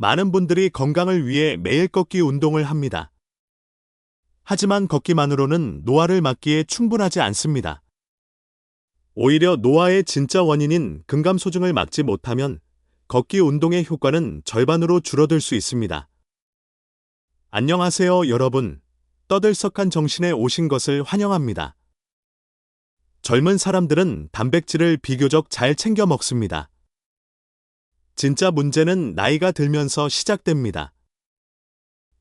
많은 분들이 건강을 위해 매일 걷기 운동을 합니다. 하지만 걷기만으로는 노화를 막기에 충분하지 않습니다. 오히려 노화의 진짜 원인인 근감소증을 막지 못하면 걷기 운동의 효과는 절반으로 줄어들 수 있습니다. 안녕하세요, 여러분. 떠들썩한 정신에 오신 것을 환영합니다. 젊은 사람들은 단백질을 비교적 잘 챙겨 먹습니다. 진짜 문제는 나이가 들면서 시작됩니다.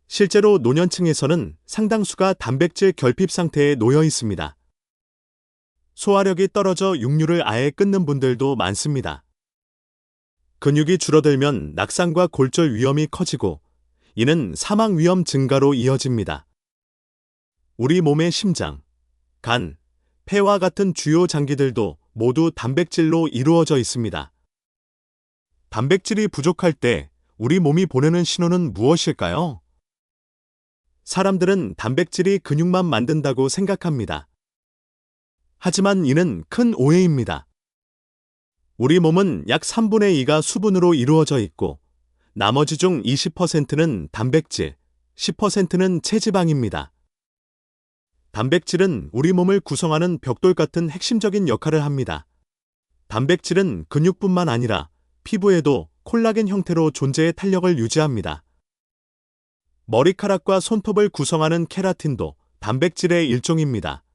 실제로 노년층에서는 상당수가 단백질 결핍 상태에 놓여 있습니다. 소화력이 떨어져 육류를 아예 끊는 분들도 많습니다. 근육이 줄어들면 낙상과 골절 위험이 커지고 이는 사망 위험 증가로 이어집니다. 우리 몸의 심장, 간, 폐와 같은 주요 장기들도 모두 단백질로 이루어져 있습니다. 단백질이 부족할 때 우리 몸이 보내는 신호는 무엇일까요? 사람들은 단백질이 근육만 만든다고 생각합니다. 하지만 이는 큰 오해입니다. 우리 몸은 약 3분의 2가 수분으로 이루어져 있고 나머지 중 20%는 단백질, 10%는 체지방입니다. 단백질은 우리 몸을 구성하는 벽돌 같은 핵심적인 역할을 합니다. 단백질은 근육뿐만 아니라 피부에도 콜라겐 형태로 존재의 탄력을 유지합니다. 머리카락과 손톱을 구성하는 케라틴도 단백질의 일종입니다.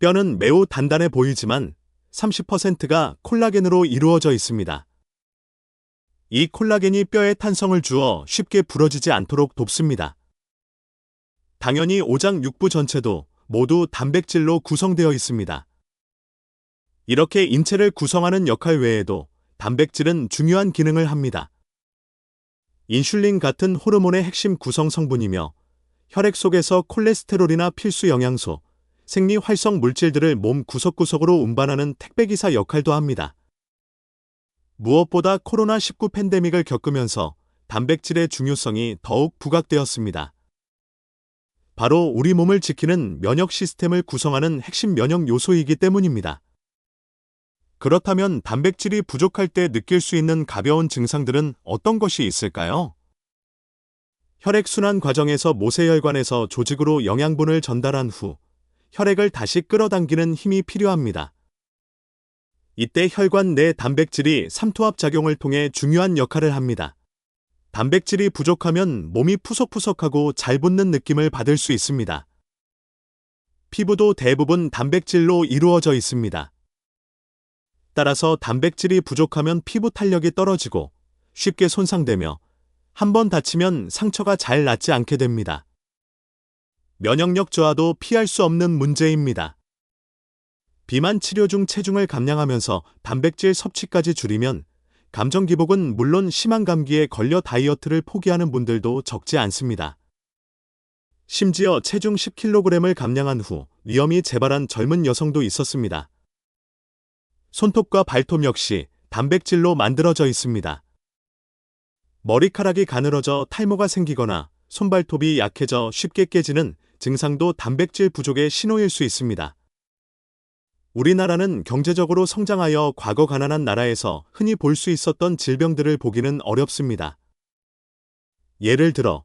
뼈는 매우 단단해 보이지만 30%가 콜라겐으로 이루어져 있습니다. 이 콜라겐이 뼈에 탄성을 주어 쉽게 부러지지 않도록 돕습니다. 당연히 오장 육부 전체도 모두 단백질로 구성되어 있습니다. 이렇게 인체를 구성하는 역할 외에도 단백질은 중요한 기능을 합니다. 인슐린 같은 호르몬의 핵심 구성 성분이며 혈액 속에서 콜레스테롤이나 필수 영양소, 생리 활성 물질들을 몸 구석구석으로 운반하는 택배기사 역할도 합니다. 무엇보다 코로나19 팬데믹을 겪으면서 단백질의 중요성이 더욱 부각되었습니다. 바로 우리 몸을 지키는 면역 시스템을 구성하는 핵심 면역 요소이기 때문입니다. 그렇다면 단백질이 부족할 때 느낄 수 있는 가벼운 증상들은 어떤 것이 있을까요? 혈액순환 과정에서 모세혈관에서 조직으로 영양분을 전달한 후 혈액을 다시 끌어당기는 힘이 필요합니다. 이때 혈관 내 단백질이 삼투압 작용을 통해 중요한 역할을 합니다. 단백질이 부족하면 몸이 푸석푸석하고 잘 붙는 느낌을 받을 수 있습니다. 피부도 대부분 단백질로 이루어져 있습니다. 따라서 단백질이 부족하면 피부 탄력이 떨어지고 쉽게 손상되며 한 번 다치면 상처가 잘 낫지 않게 됩니다. 면역력 저하도 피할 수 없는 문제입니다. 비만 치료 중 체중을 감량하면서 단백질 섭취까지 줄이면 감정 기복은 물론 심한 감기에 걸려 다이어트를 포기하는 분들도 적지 않습니다. 심지어 체중 10kg을 감량한 후 위험이 재발한 젊은 여성도 있었습니다. 손톱과 발톱 역시 단백질로 만들어져 있습니다. 머리카락이 가늘어져 탈모가 생기거나 손발톱이 약해져 쉽게 깨지는 증상도 단백질 부족의 신호일 수 있습니다. 우리나라는 경제적으로 성장하여 과거 가난한 나라에서 흔히 볼 수 있었던 질병들을 보기는 어렵습니다. 예를 들어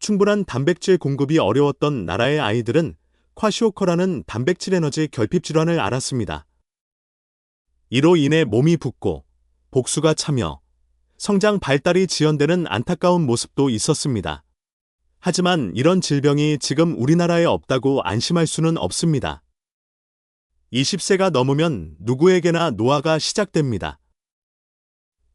충분한 단백질 공급이 어려웠던 나라의 아이들은 콰시오커라는 단백질 에너지 결핍 질환을 앓았습니다. 이로 인해 몸이 붓고 복수가 차며 성장 발달이 지연되는 안타까운 모습도 있었습니다. 하지만 이런 질병이 지금 우리나라에 없다고 안심할 수는 없습니다. 20세가 넘으면 누구에게나 노화가 시작됩니다.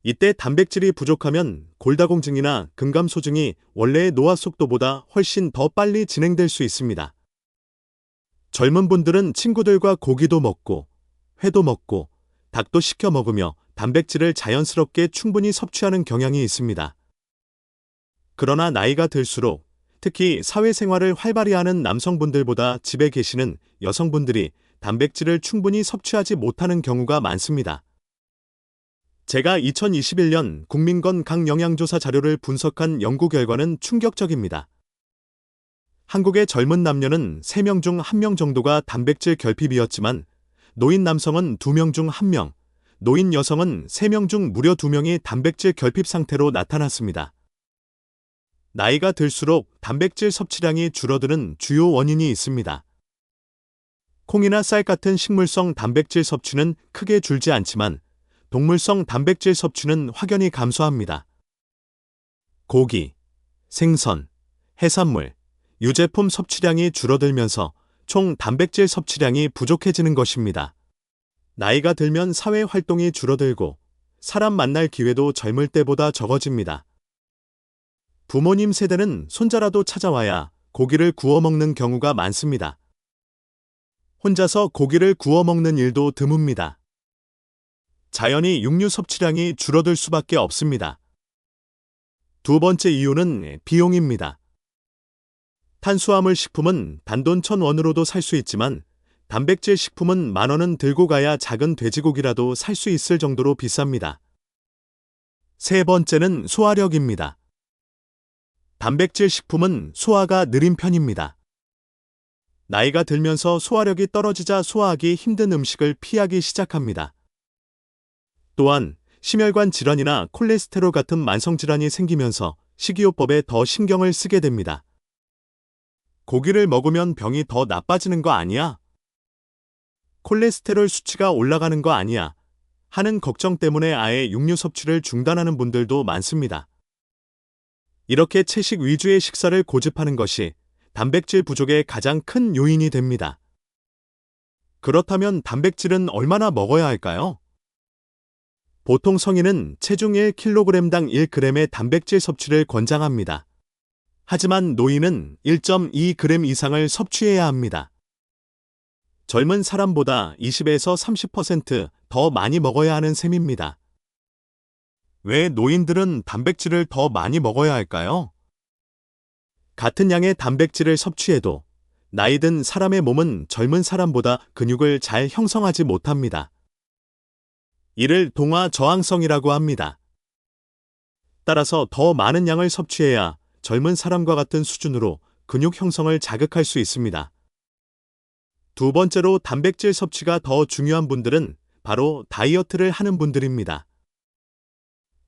이때 단백질이 부족하면 골다공증이나 근감소증이 원래의 노화 속도보다 훨씬 더 빨리 진행될 수 있습니다. 젊은 분들은 친구들과 고기도 먹고, 회도 먹고, 닭도 시켜 먹으며 단백질을 자연스럽게 충분히 섭취하는 경향이 있습니다. 그러나 나이가 들수록 특히 사회생활을 활발히 하는 남성분들보다 집에 계시는 여성분들이 단백질을 충분히 섭취하지 못하는 경우가 많습니다. 제가 2021년 국민건강 영양조사 자료를 분석한 연구 결과는 충격적입니다. 한국의 젊은 남녀는 3명 중 1명 정도가 단백질 결핍이었지만 노인 남성은 2명 중 1명, 노인 여성은 3명 중 무려 2명이 단백질 결핍 상태로 나타났습니다. 나이가 들수록 단백질 섭취량이 줄어드는 주요 원인이 있습니다. 콩이나 쌀 같은 식물성 단백질 섭취는 크게 줄지 않지만 동물성 단백질 섭취는 확연히 감소합니다. 고기, 생선, 해산물, 유제품 섭취량이 줄어들면서 총 단백질 섭취량이 부족해지는 것입니다. 나이가 들면 사회 활동이 줄어들고 사람 만날 기회도 젊을 때보다 적어집니다. 부모님 세대는 손자라도 찾아와야 고기를 구워 먹는 경우가 많습니다. 혼자서 고기를 구워 먹는 일도 드뭅니다. 자연히 육류 섭취량이 줄어들 수밖에 없습니다. 두 번째 이유는 비용입니다. 탄수화물 식품은 단돈 천 원으로도 살 수 있지만 단백질 식품은 만 원은 들고 가야 작은 돼지고기라도 살 수 있을 정도로 비쌉니다. 세 번째는 소화력입니다. 단백질 식품은 소화가 느린 편입니다. 나이가 들면서 소화력이 떨어지자 소화하기 힘든 음식을 피하기 시작합니다. 또한 심혈관 질환이나 콜레스테롤 같은 만성 질환이 생기면서 식이요법에 더 신경을 쓰게 됩니다. 고기를 먹으면 병이 더 나빠지는 거 아니야? 콜레스테롤 수치가 올라가는 거 아니야? 하는 걱정 때문에 아예 육류 섭취를 중단하는 분들도 많습니다. 이렇게 채식 위주의 식사를 고집하는 것이 단백질 부족의 가장 큰 요인이 됩니다. 그렇다면 단백질은 얼마나 먹어야 할까요? 보통 성인은 체중 1kg당 1g의 단백질 섭취를 권장합니다. 하지만 노인은 1.2g 이상을 섭취해야 합니다. 젊은 사람보다 20에서 30%더 많이 먹어야 하는 셈입니다. 왜 노인들은 단백질을 더 많이 먹어야 할까요? 같은 양의 단백질을 섭취해도 나이 든 사람의 몸은 젊은 사람보다 근육을 잘 형성하지 못합니다. 이를 동화 저항성이라고 합니다. 따라서 더 많은 양을 섭취해야 젊은 사람과 같은 수준으로 근육 형성을 자극할 수 있습니다. 두 번째로 단백질 섭취가 더 중요한 분들은 바로 다이어트를 하는 분들입니다.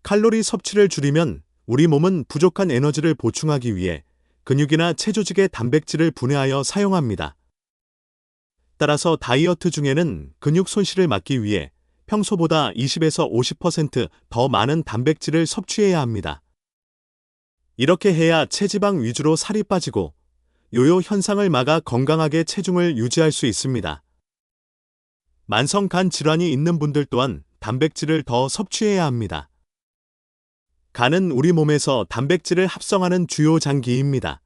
칼로리 섭취를 줄이면 우리 몸은 부족한 에너지를 보충하기 위해 근육이나 체조직의 단백질을 분해하여 사용합니다. 따라서 다이어트 중에는 근육 손실을 막기 위해 평소보다 20에서 50%더 많은 단백질을 섭취해야 합니다. 이렇게 해야 체지방 위주로 살이 빠지고 요요 현상을 막아 건강하게 체중을 유지할 수 있습니다. 만성 간 질환이 있는 분들 또한 단백질을 더 섭취해야 합니다. 간은 우리 몸에서 단백질을 합성하는 주요 장기입니다.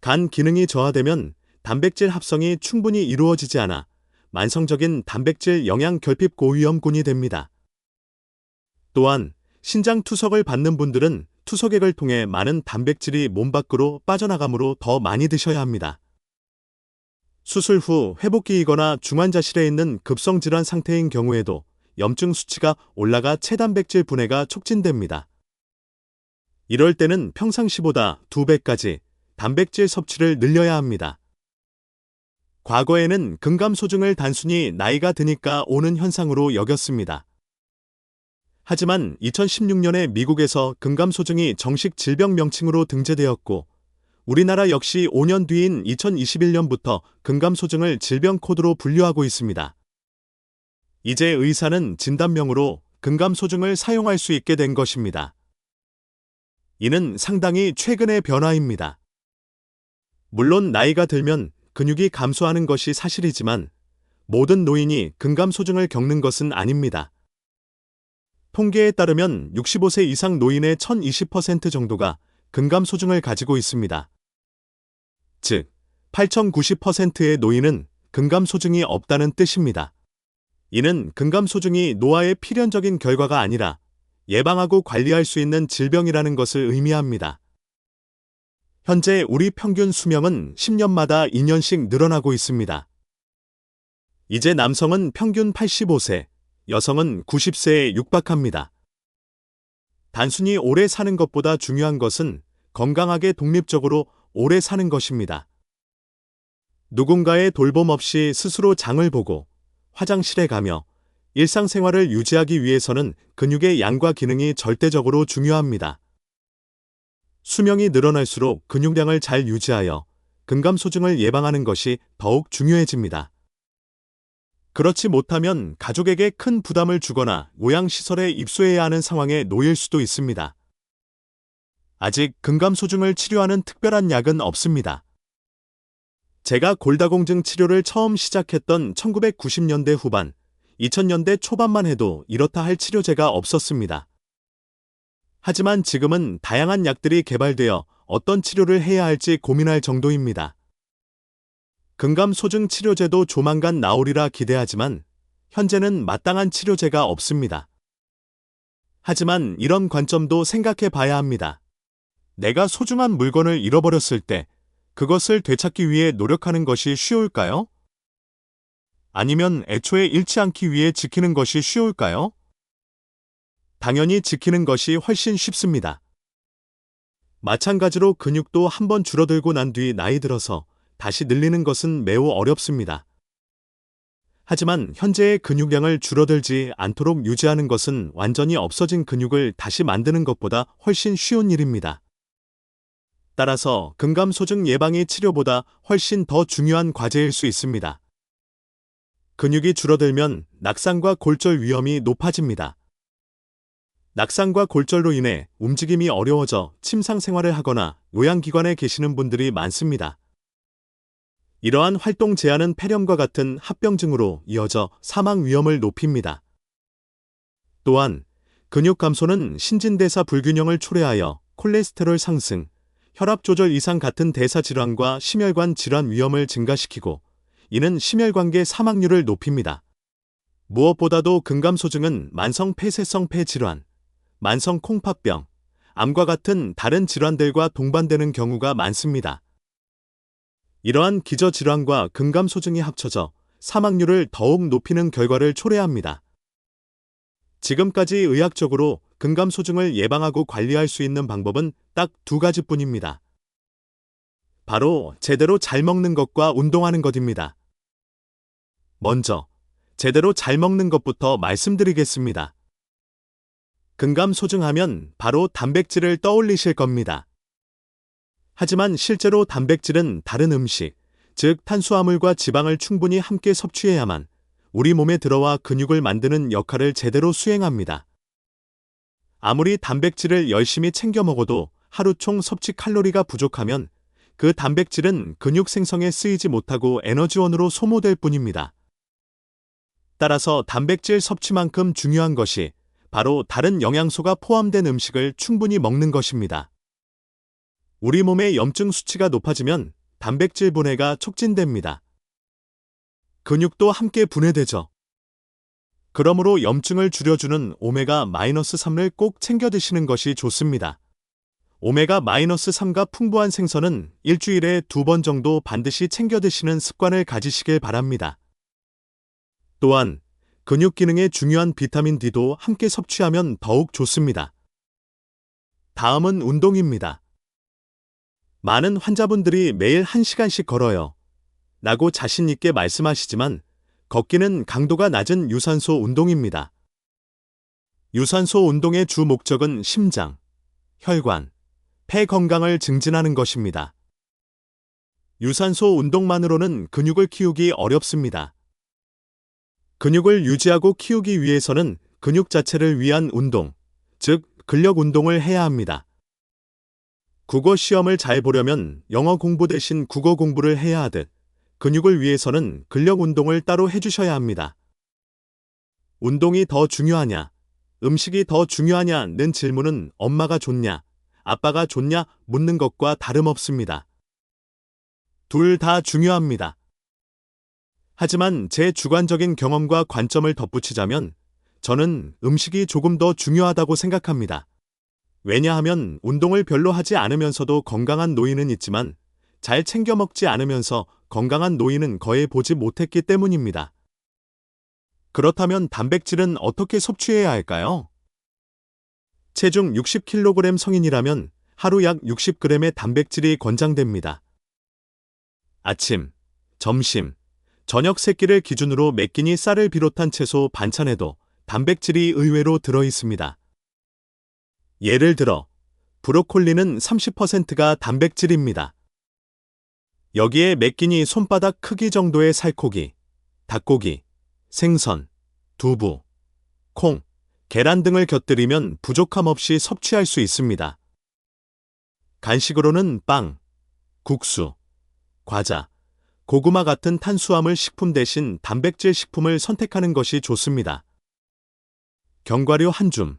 간 기능이 저하되면 단백질 합성이 충분히 이루어지지 않아 만성적인 단백질 영양 결핍 고위험군이 됩니다. 또한 신장 투석을 받는 분들은 투석액을 통해 많은 단백질이 몸 밖으로 빠져나가므로 더 많이 드셔야 합니다. 수술 후 회복기이거나 중환자실에 있는 급성질환 상태인 경우에도 염증 수치가 올라가 체단백질 분해가 촉진됩니다. 이럴 때는 평상시보다 2배까지 단백질 섭취를 늘려야 합니다. 과거에는 근감소증을 단순히 나이가 드니까 오는 현상으로 여겼습니다. 하지만 2016년에 미국에서 근감소증이 정식 질병 명칭으로 등재되었고 우리나라 역시 5년 뒤인 2021년부터 근감소증을 질병 코드로 분류하고 있습니다. 이제 의사는 진단명으로 근감소증을 사용할 수 있게 된 것입니다. 이는 상당히 최근의 변화입니다. 물론 나이가 들면 근육이 감소하는 것이 사실이지만 모든 노인이 근감소증을 겪는 것은 아닙니다. 통계에 따르면 65세 이상 노인의 1020% 정도가 근감 소증을 가지고 있습니다. 즉, 8090%의 노인은 근감 소증이 없다는 뜻입니다. 이는 근감 소증이 노화의 필연적인 결과가 아니라 예방하고 관리할 수 있는 질병이라는 것을 의미합니다. 현재 우리 평균 수명은 10년마다 2년씩 늘어나고 있습니다. 이제 남성은 평균 85세, 여성은 90세에 육박합니다. 단순히 오래 사는 것보다 중요한 것은 건강하게 독립적으로 오래 사는 것입니다. 누군가의 돌봄 없이 스스로 장을 보고 화장실에 가며 일상생활을 유지하기 위해서는 근육의 양과 기능이 절대적으로 중요합니다. 수명이 늘어날수록 근육량을 잘 유지하여 근감 소증을 예방하는 것이 더욱 중요해집니다. 그렇지 못하면 가족에게 큰 부담을 주거나 요양시설에 입소해야 하는 상황에 놓일 수도 있습니다. 아직 근감소증을 치료하는 특별한 약은 없습니다. 제가 골다공증 치료를 처음 시작했던 1990년대 후반, 2000년대 초반만 해도 이렇다 할 치료제가 없었습니다. 하지만 지금은 다양한 약들이 개발되어 어떤 치료를 해야 할지 고민할 정도입니다. 근감소증 치료제도 조만간 나오리라 기대하지만 현재는 마땅한 치료제가 없습니다. 하지만 이런 관점도 생각해 봐야 합니다. 내가 소중한 물건을 잃어버렸을 때 그것을 되찾기 위해 노력하는 것이 쉬울까요? 아니면 애초에 잃지 않기 위해 지키는 것이 쉬울까요? 당연히 지키는 것이 훨씬 쉽습니다. 마찬가지로 근육도 한번 줄어들고 난 뒤 나이 들어서 다시 늘리는 것은 매우 어렵습니다. 하지만 현재의 근육량을 줄어들지 않도록 유지하는 것은 완전히 없어진 근육을 다시 만드는 것보다 훨씬 쉬운 일입니다. 따라서 근감소증 예방이 치료보다 훨씬 더 중요한 과제일 수 있습니다. 근육이 줄어들면 낙상과 골절 위험이 높아집니다. 낙상과 골절로 인해 움직임이 어려워져 침상 생활을 하거나 요양기관에 계시는 분들이 많습니다. 이러한 활동 제한은 폐렴과 같은 합병증으로 이어져 사망 위험을 높입니다. 또한 근육 감소는 신진대사 불균형을 초래하여 콜레스테롤 상승, 혈압 조절 이상 같은 대사 질환과 심혈관 질환 위험을 증가시키고 이는 심혈관계 사망률을 높입니다. 무엇보다도 근감소증은 만성 폐쇄성 폐질환, 만성 콩팥병, 암과 같은 다른 질환들과 동반되는 경우가 많습니다. 이러한 기저질환과 근감소증이 합쳐져 사망률을 더욱 높이는 결과를 초래합니다. 지금까지 의학적으로 근감소증을 예방하고 관리할 수 있는 방법은 딱 두 가지뿐입니다. 바로 제대로 잘 먹는 것과 운동하는 것입니다. 먼저 제대로 잘 먹는 것부터 말씀드리겠습니다. 근감소증하면 바로 단백질을 떠올리실 겁니다. 하지만 실제로 단백질은 다른 음식, 즉 탄수화물과 지방을 충분히 함께 섭취해야만 우리 몸에 들어와 근육을 만드는 역할을 제대로 수행합니다. 아무리 단백질을 열심히 챙겨 먹어도 하루 총 섭취 칼로리가 부족하면 그 단백질은 근육 생성에 쓰이지 못하고 에너지원으로 소모될 뿐입니다. 따라서 단백질 섭취만큼 중요한 것이 바로 다른 영양소가 포함된 음식을 충분히 먹는 것입니다. 우리 몸의 염증 수치가 높아지면 단백질 분해가 촉진됩니다. 근육도 함께 분해되죠. 그러므로 염증을 줄여주는 오메가-3을 꼭 챙겨 드시는 것이 좋습니다. 오메가-3가 풍부한 생선은 일주일에 두 번 정도 반드시 챙겨 드시는 습관을 가지시길 바랍니다. 또한 근육 기능에 중요한 비타민 D도 함께 섭취하면 더욱 좋습니다. 다음은 운동입니다. 많은 환자분들이 매일 1시간씩 걸어요. 라고 자신 있게 말씀하시지만 걷기는 강도가 낮은 유산소 운동입니다. 유산소 운동의 주 목적은 심장, 혈관, 폐 건강을 증진하는 것입니다. 유산소 운동만으로는 근육을 키우기 어렵습니다. 근육을 유지하고 키우기 위해서는 근육 자체를 위한 운동, 즉 근력 운동을 해야 합니다. 국어 시험을 잘 보려면 영어 공부 대신 국어 공부를 해야 하듯 근육을 위해서는 근력 운동을 따로 해주셔야 합니다. 운동이 더 중요하냐, 음식이 더 중요하냐는 질문은 엄마가 좋냐, 아빠가 좋냐 묻는 것과 다름없습니다. 둘 다 중요합니다. 하지만 제 주관적인 경험과 관점을 덧붙이자면 저는 음식이 조금 더 중요하다고 생각합니다. 왜냐하면 운동을 별로 하지 않으면서도 건강한 노인은 있지만 잘 챙겨 먹지 않으면서 건강한 노인은 거의 보지 못했기 때문입니다. 그렇다면 단백질은 어떻게 섭취해야 할까요? 체중 60kg 성인이라면 하루 약 60g의 단백질이 권장됩니다. 아침, 점심, 저녁 세끼를 기준으로 몇 끼니 쌀을 비롯한 채소 반찬에도 단백질이 의외로 들어 있습니다. 예를 들어 브로콜리는 30%가 단백질입니다. 여기에 몇 끼니 손바닥 크기 정도의 살코기, 닭고기, 생선, 두부, 콩, 계란 등을 곁들이면 부족함 없이 섭취할 수 있습니다. 간식으로는 빵, 국수, 과자, 고구마 같은 탄수화물 식품 대신 단백질 식품을 선택하는 것이 좋습니다. 견과류 한 줌,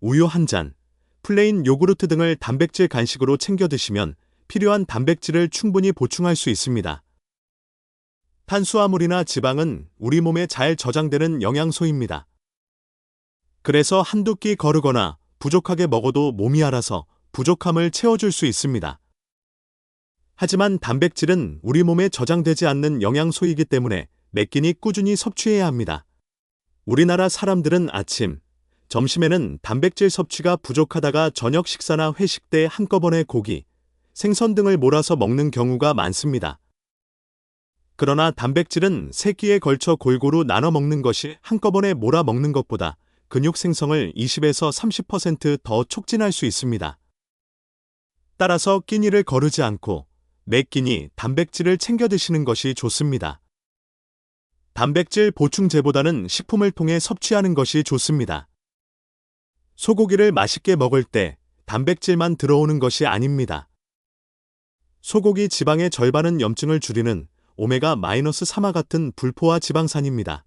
우유 한 잔, 플레인 요구르트 등을 단백질 간식으로 챙겨 드시면 필요한 단백질을 충분히 보충할 수 있습니다. 탄수화물이나 지방은 우리 몸에 잘 저장되는 영양소입니다. 그래서 한두 끼 거르거나 부족하게 먹어도 몸이 알아서 부족함을 채워줄 수 있습니다. 하지만 단백질은 우리 몸에 저장되지 않는 영양소이기 때문에 몇 끼니 꾸준히 섭취해야 합니다. 우리나라 사람들은 아침, 점심에는 단백질 섭취가 부족하다가 저녁 식사나 회식 때 한꺼번에 고기, 생선 등을 몰아서 먹는 경우가 많습니다. 그러나 단백질은 세끼에 걸쳐 골고루 나눠 먹는 것이 한꺼번에 몰아 먹는 것보다 근육 생성을 20에서 30%더 촉진할 수 있습니다. 따라서 끼니를 거르지 않고 매 끼니 단백질을 챙겨 드시는 것이 좋습니다. 단백질 보충제보다는 식품을 통해 섭취하는 것이 좋습니다. 소고기를 맛있게 먹을 때 단백질만 들어오는 것이 아닙니다. 소고기 지방의 절반은 염증을 줄이는 오메가-3와 같은 불포화 지방산입니다.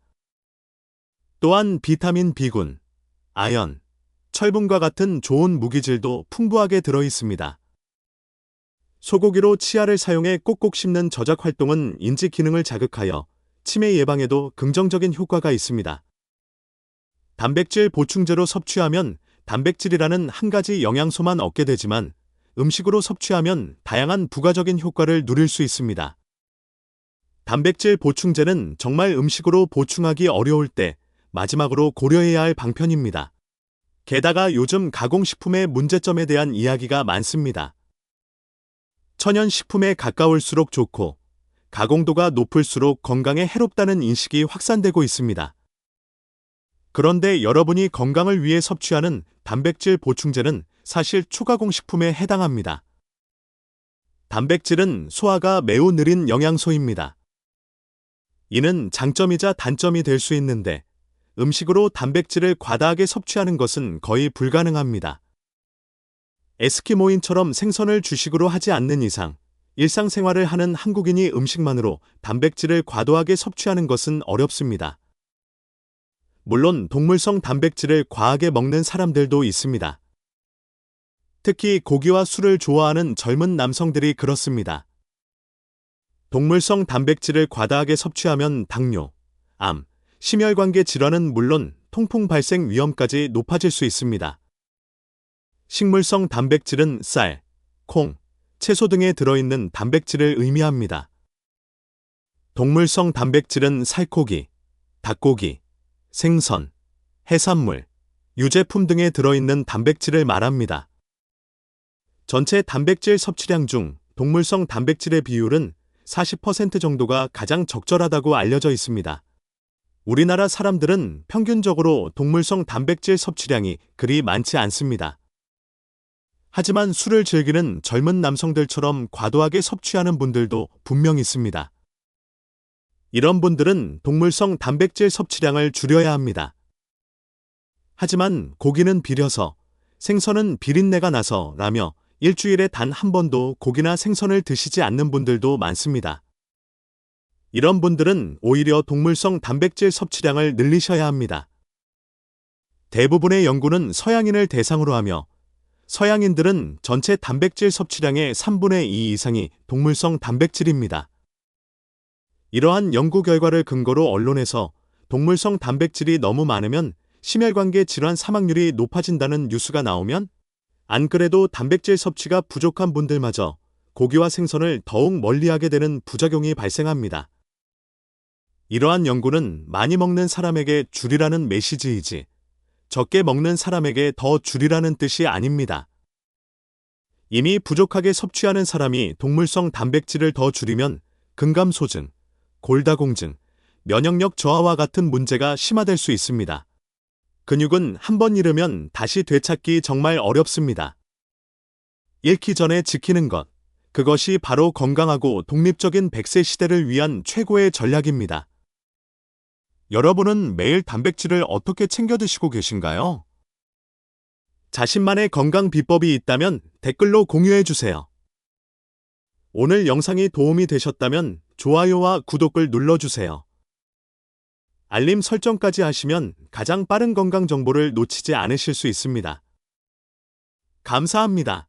또한 비타민 B군, 아연, 철분과 같은 좋은 무기질도 풍부하게 들어 있습니다. 소고기로 치아를 사용해 꼭꼭 씹는 저작 활동은 인지 기능을 자극하여 치매 예방에도 긍정적인 효과가 있습니다. 단백질 보충제로 섭취하면 단백질이라는 한 가지 영양소만 얻게 되지만 음식으로 섭취하면 다양한 부가적인 효과를 누릴 수 있습니다. 단백질 보충제는 정말 음식으로 보충하기 어려울 때 마지막으로 고려해야 할 방편입니다. 게다가 요즘 가공식품의 문제점에 대한 이야기가 많습니다. 천연식품에 가까울수록 좋고 가공도가 높을수록 건강에 해롭다는 인식이 확산되고 있습니다. 그런데 여러분이 건강을 위해 섭취하는 단백질 보충제는 사실 초가공식품에 해당합니다. 단백질은 소화가 매우 느린 영양소입니다. 이는 장점이자 단점이 될 수 있는데 음식으로 단백질을 과다하게 섭취하는 것은 거의 불가능합니다. 에스키모인처럼 생선을 주식으로 하지 않는 이상 일상생활을 하는 한국인이 음식만으로 단백질을 과도하게 섭취하는 것은 어렵습니다. 물론 동물성 단백질을 과하게 먹는 사람들도 있습니다. 특히 고기와 술을 좋아하는 젊은 남성들이 그렇습니다. 동물성 단백질을 과다하게 섭취하면 당뇨, 암, 심혈관계 질환은 물론 통풍 발생 위험까지 높아질 수 있습니다. 식물성 단백질은 쌀, 콩, 채소 등에 들어있는 단백질을 의미합니다. 동물성 단백질은 살코기, 닭고기, 생선, 해산물, 유제품 등에 들어있는 단백질을 말합니다. 전체 단백질 섭취량 중 동물성 단백질의 비율은 40% 정도가 가장 적절하다고 알려져 있습니다. 우리나라 사람들은 평균적으로 동물성 단백질 섭취량이 그리 많지 않습니다. 하지만 술을 즐기는 젊은 남성들처럼 과도하게 섭취하는 분들도 분명 있습니다. 이런 분들은 동물성 단백질 섭취량을 줄여야 합니다. 하지만 고기는 비려서 생선은 비린내가 나서 라며 일주일에 단 한 번도 고기나 생선을 드시지 않는 분들도 많습니다. 이런 분들은 오히려 동물성 단백질 섭취량을 늘리셔야 합니다. 대부분의 연구는 서양인을 대상으로 하며 서양인들은 전체 단백질 섭취량의 3분의 2 이상이 동물성 단백질입니다. 이러한 연구 결과를 근거로 언론에서 동물성 단백질이 너무 많으면 심혈관계 질환 사망률이 높아진다는 뉴스가 나오면 안 그래도 단백질 섭취가 부족한 분들마저 고기와 생선을 더욱 멀리하게 되는 부작용이 발생합니다. 이러한 연구는 많이 먹는 사람에게 줄이라는 메시지이지 적게 먹는 사람에게 더 줄이라는 뜻이 아닙니다. 이미 부족하게 섭취하는 사람이 동물성 단백질을 더 줄이면 근감소증, 골다공증, 면역력 저하와 같은 문제가 심화될 수 있습니다. 근육은 한 번 잃으면 다시 되찾기 정말 어렵습니다. 잃기 전에 지키는 것. 그것이 바로 건강하고 독립적인 100세 시대를 위한 최고의 전략입니다. 여러분은 매일 단백질을 어떻게 챙겨 드시고 계신가요? 자신만의 건강 비법이 있다면 댓글로 공유해 주세요. 오늘 영상이 도움이 되셨다면 좋아요와 구독을 눌러주세요. 알림 설정까지 하시면 가장 빠른 건강 정보를 놓치지 않으실 수 있습니다. 감사합니다.